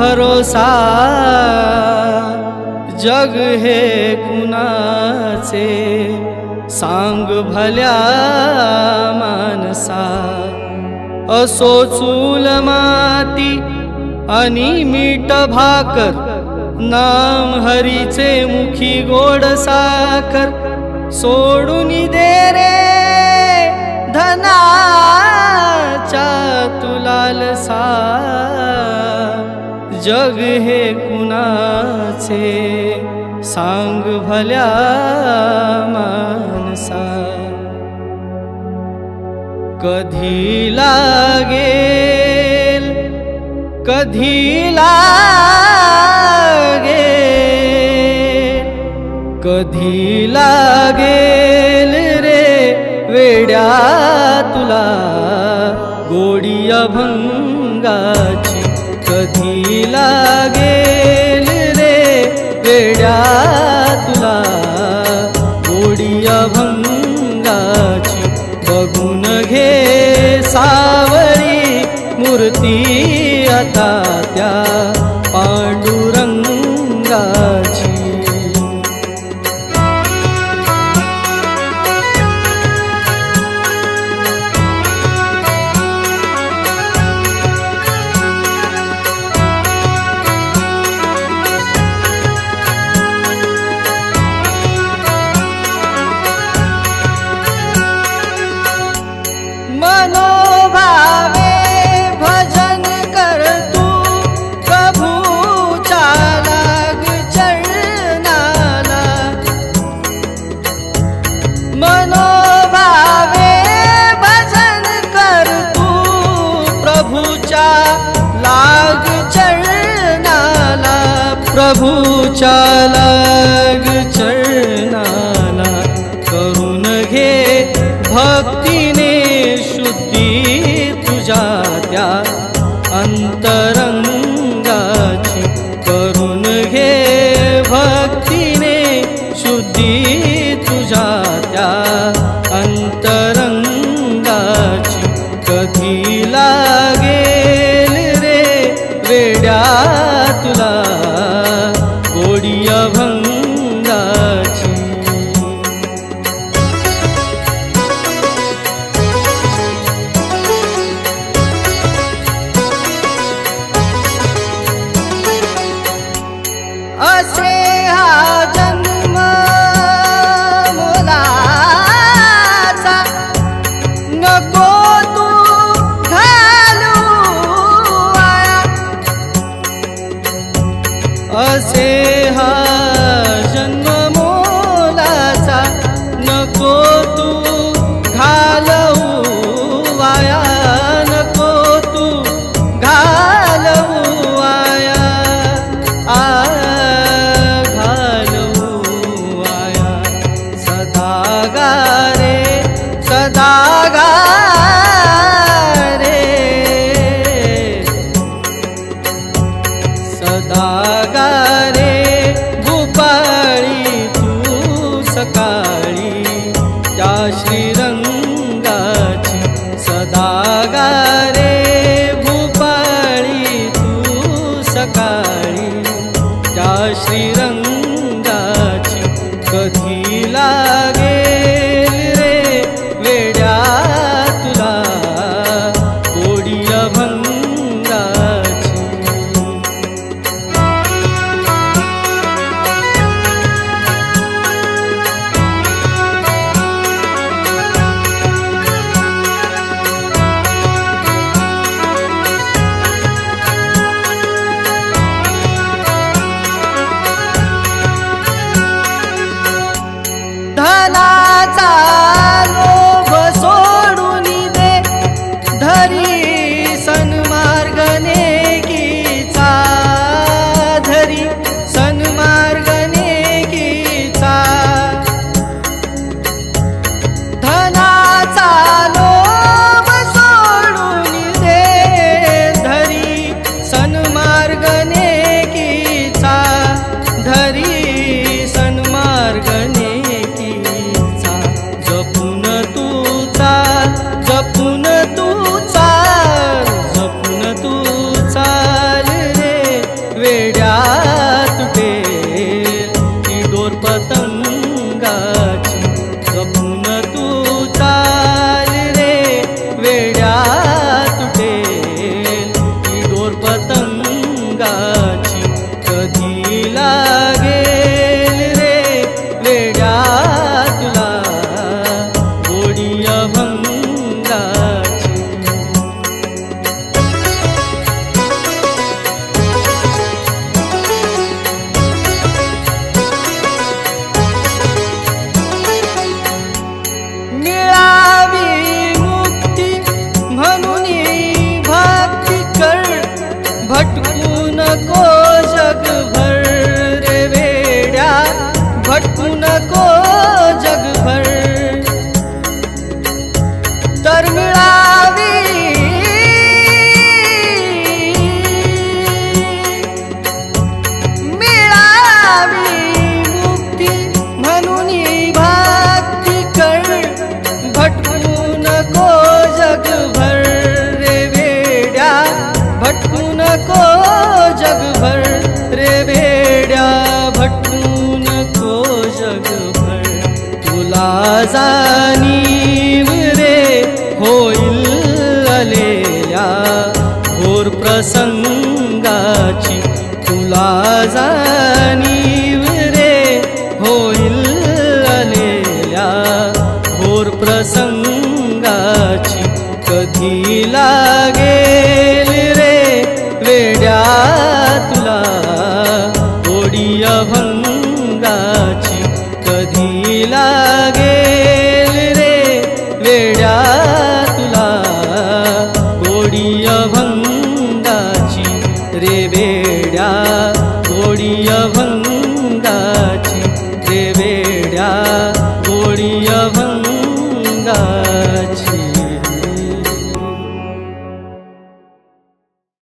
भरोसा जग हे कुणाचे? सांग भल्या मानसा असो चूल माती आणि मीठ भाकर नाम हरीचे मुखी गोड साखर सोडून दे रे धनाच्या तुलाल सा जग हे कुणाचे? सांग भल्या मानसा कधी लागेल? कधी लागेल? कधी लागेल रे वेड्या तुला? गोडी अभंगाची कधी लागेल रे वेड्या तुला? गोडी अभंगाची बघून घे सावरी मूर्ती आता त्या. চালা त्या धनाचा तुला रे होईल आलेल्या घोर प्रसंगाची तुला जा ಬೇಡ